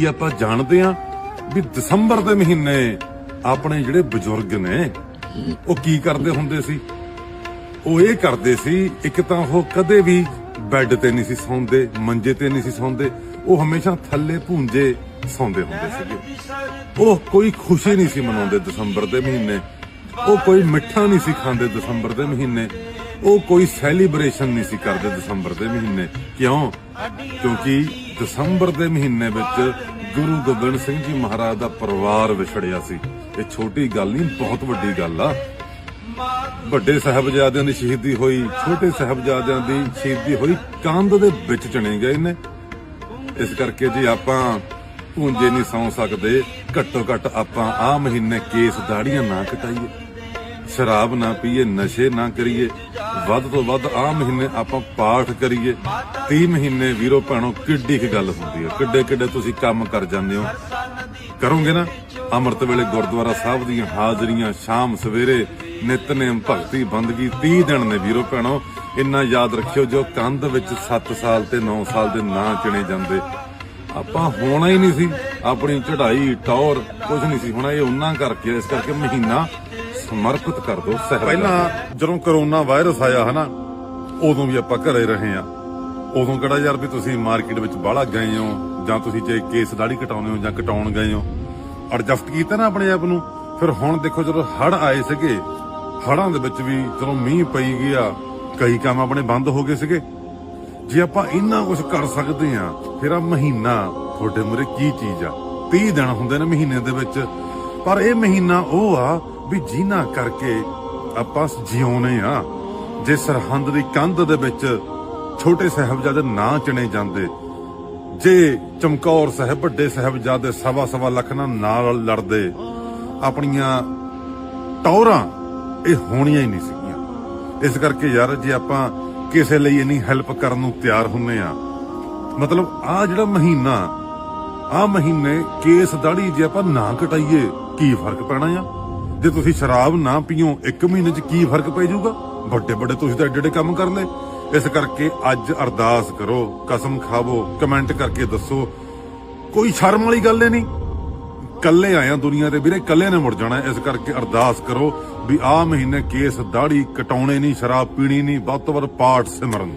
ਕੀ ਆਪਾਂ ਜਾਣਦੇ ਆ ਵੀ ਦਸੰਬਰ ਦੇ ਮਹੀਨੇ ਆਪਣੇ ਜਿਹੜੇ ਬਜ਼ੁਰਗ ਨੇ, ਉਹ ਕੀ ਕਰਦੇ ਹੁੰਦੇ ਸੀ? ਉਹ ਇਹ ਕਰਦੇ ਸੀ, ਇੱਕ ਤਾਂ ਉਹ ਕਦੇ ਵੀ ਬੈੱਡ ਤੇ ਨਹੀਂ ਸੀ ਸੌਂਦੇ, ਮੰਜੇ ਤੇ ਨਹੀਂ ਸੀ ਸੌਂਦੇ, ਉਹ ਹਮੇਸ਼ਾ ਥੱਲੇ ਭੂੰਜੇ ਸੌਂਦੇ ਹੁੰਦੇ ਸੀਗੇ। ਉਹ ਕੋਈ ਖੁਸ਼ੀ ਨਹੀਂ ਸੀ ਮਨਾਉਂਦੇ ਦਸੰਬਰ ਦੇ ਮਹੀਨੇ, ਉਹ ਕੋਈ ਮਿੱਠਾ ਨਹੀਂ ਸੀ ਖਾਂਦੇ ਦਸੰਬਰ ਦੇ ਮਹੀਨੇ, ਉਹ ਕੋਈ ਸੈਲੀਬ੍ਰੇਸ਼ਨ ਨਹੀਂ ਸੀ ਕਰਦੇ ਦਸੰਬਰ ਦੇ ਮਹੀਨੇ। ਕਿਉਂ? ਕਿਉਂਕਿ ਦਸੰਬਰ ਦੇ ਮਹੀਨੇ ਵਿੱਚ ਗੁਰੂ ਗੋਬਿੰਦ ਸਿੰਘ ਜੀ ਮਹਾਰਾਜ ਦਾ ਪਰਿਵਾਰ ਵਿਛੜਿਆ ਸੀ। ਇਹ ਛੋਟੀ ਗੱਲ ਨਹੀਂ, ਬਹੁਤ ਵੱਡੀ ਗੱਲ ਆ। ਵੱਡੇ ਸਾਹਿਬਜ਼ਾਦਿਆਂ ਦੀ ਸ਼ਹੀਦੀ ਹੋਈ, ਛੋਟੇ ਸਾਹਿਬਜ਼ਾਦਿਆਂ ਦੀ ਸ਼ਹੀਦੀ ਹੋਈ, ਕੰਧ ਦੇ ਵਿੱਚ ਚਣੇ ਗਏ ਨੇ। ਇਸ ਕਰਕੇ ਜੀ ਆਪਾਂ ਪੂੰਜੇ ਨਹੀਂ ਸੌ ਸਕਦੇ, ਘੱਟੋ ਘੱਟ ਆਪਾਂ ਆ ਮਹੀਨੇ ਕੇਸ ਦਾੜੀਆਂ ਨਾ ਕਟਾਈਏ। ਸ਼ਰਾਬ ਨਾ ਪੀਏ, ਨਸ਼ੇ ਨਾ ਕਰੀਏ। ਵੱਧ ਤੋਂ ਵੱਧ ਆ ਮਹੀਨੇ ਆਪਾਂ ਪਾਠ ਕਰੀਏ। 30 ਮਹੀਨੇ ਵੀਰੋ ਭੈਣੋ, ਕਿੱਡੀ ਕੀ ਗੱਲ ਹੁੰਦੀ ਹੈ। ਕਿੱਡੇ ਕਿੱਡੇ ਤੁਸੀਂ ਕੰਮ ਕਰ ਜਾਂਦੇ ਹੋ। ਕਰੋਗੇ ਨਾ? ਅੰਮ੍ਰਿਤ ਵੇਲੇ ਗੁਰਦੁਆਰਾ ਸਾਹਿਬ ਦੀਆਂ ਹਾਜ਼ਰੀਆਂ ਸ਼ਾਮ ਸਵੇਰੇ ਨਿਤਨੇਮ ਭਗਤੀ ਬੰਦਗੀ 30 ਦਿਨ ਨੇ ਵੀਰੋ ਭੈਣੋ। ਇੰਨਾ ਯਾਦ ਰੱਖਿਓ ਜੋ ਕੰਧ ਵਿੱਚ 7 ਸਾਲ ਤੇ 9 ਸਾਲ ਦੇ ਨਾਂ ਚਿਣੇ ਜਾਂਦੇ। ਆਪਾਂ ਹੋਣਾ ਹੀ ਨਹੀਂ ਸੀ। ਆਪਣੀ ਚੜ੍ਹਾਈ, ਟੌਰ ਕੁਝ ਨਹੀਂ ਸੀ ਹੋਣਾ। ਇਹ ਉਹਨਾਂ ਕਰਕੇ ਇਸ ਕਰਕੇ ਮਹੀਨਾ ਸਮਰਪਿਤ ਕਰ ਦੋ ਸਹਿਬ ਪਹਿਲਾਂ ਜਦੋਂ ਕਰੋਨਾ ਵਾਇਰਸ ਆਇਆ ਹਨਾ ਉਦੋਂ ਵੀ ਆਪਾਂ ਘਰੇ ਰਹੇ ਆ ਉਦੋਂ ਕਿਹੜਾ ਯਾਰ ਵੀ ਤੁਸੀਂ ਮਾਰਕੀਟ ਵਿੱਚ ਬਾਹਲਾ ਗਏ ਹੋ ਜਾਂ ਤੁਸੀਂ ਜੇ ਕੇਸ ਦਾੜੀ ਕਟਾਉਣੇ ਹੋ ਜਾਂ ਕਟਾਉਣ ਗਏ ਹੋ। ਐਡਜਸਟ ਕੀਤਾ ਨਾ ਆਪਣੇ ਆਪ ਨੂੰ। ਫਿਰ ਹੁਣ ਦੇਖੋ ਜਦੋਂ ਹੜ ਆਏ ਸੀਗੇ ਹੜਾਂ ਦੇ ਵਿੱਚ ਵੀ ਜਦੋਂ ਮੀਂਹ ਪਈ ਗਿਆ ਕਈ ਕੰਮ ਆਪਣੇ ਬੰਦ ਹੋ ਗਏ ਸੀਗੇ। ਜੇ ਆਪਾਂ ਇੰਨਾ ਕੁਝ ਕਰ ਸਕਦੇ ਆ ਫਿਰ ਆ ਮਹੀਨਾ ਤੁਹਾਡੇ ਮੂਰੇ ਕੀ ਚੀਜ਼ ਆ? 30 ਦਿਨ ਹੁੰਦੇ ਨੇ ਮਹੀਨੇ ਦੇ ਵਿੱਚ। ਪਰ ਇਹ ਮਹੀਨਾ ਉਹ ਆ ਵੀ ਜਿਨ੍ਹਾਂ ਕਰਕੇ ਆਪਾਂ ਜਿਉਨੇ ਆ, ਜੇ ਸਰਹੰਦ ਦੀ ਕੰਧ ਦੇ ਵਿੱਚ ਛੋਟੇ ਸਾਹਿਬਜ਼ਾਦੇ ਨਾ ਚਣੇ ਜਾਂਦੇ, ਜੇ ਚਮਕੌਰ ਸਾਹਿਬ ਵੱਡੇ ਸਾਹਿਬਜ਼ਾਦੇ ਸਵਾ ਸਵਾ ਲੱਖ ਨਾਲ ਨਾਲ ਲੜਦੇ, ਆਪਣੀਆਂ ਟੌਰਾਂ ਇਹ ਹੋਣੀਆਂ ਹੀ ਨਹੀਂ ਸੀਗੀਆਂ। ਇਸ ਕਰਕੇ ਯਾਰ ਜੇ ਆਪਾਂ ਕਿਸੇ ਲਈ ਇੰਨੀ ਹੈਲਪ ਕਰਨ ਨੂੰ ਤਿਆਰ ਹੁੰਨੇ ਆ, ਮਤਲਬ ਆ ਜਿਹੜਾ ਮਹੀਨਾ, ਆ ਮਹੀਨੇ ਕੇਸ ਦਾੜੀ ਜੇ ਆਪਾਂ ਨਾ ਕਟਾਈਏ, ਕੀ ਫ਼ਰਕ ਪੈਣਾ ਆ? ਜੇ ਤੁਸੀਂ ਸ਼ਰਾਬ ਨਾ ਪੀਓ, ਇੱਕ ਮਹੀਨੇ 'ਚ ਕੀ ਫ਼ਰਕ ਪੈ ਜਾਊਗਾ? ਵੱਡੇ ਵੱਡੇ ਤੁਸੀਂ ਤਾਂ ਏਡੇ ਏਡੇ ਕੰਮ ਕਰ ਲਏ ਇਸ ਕਰਕੇ ਅੱਜ ਅਰਦਾਸ ਕਰੋ, ਕਸਮ ਖਾਵੋ, ਕਮੈਂਟ ਕਰਕੇ ਦੱਸੋ। ਕੋਈ ਸ਼ਰਮ ਵਾਲੀ ਗੱਲ ਹੀ ਨਹੀਂ। ਕੱਲੇ ਆਇਆ ਦੁਨੀਆ ਤੇ ਵੀਰੇ ਕੱਲੇ ਨੇ ਮੁੜ ਜਾਣਾ। ਇਸ ਕਰਕੇ ਅਰਦਾਸ ਕਰੋ ਵੀ ਆਹ ਮਹੀਨੇ ਕੇਸ ਦਾੜੀ ਕਟਾਉਣੇ ਨਹੀਂ, ਸ਼ਰਾਬ ਪੀਣੀ ਨਹੀਂ, ਵੱਧ ਤੋਂ ਵੱਧ ਪਾਠ ਸਿਮਰਨ।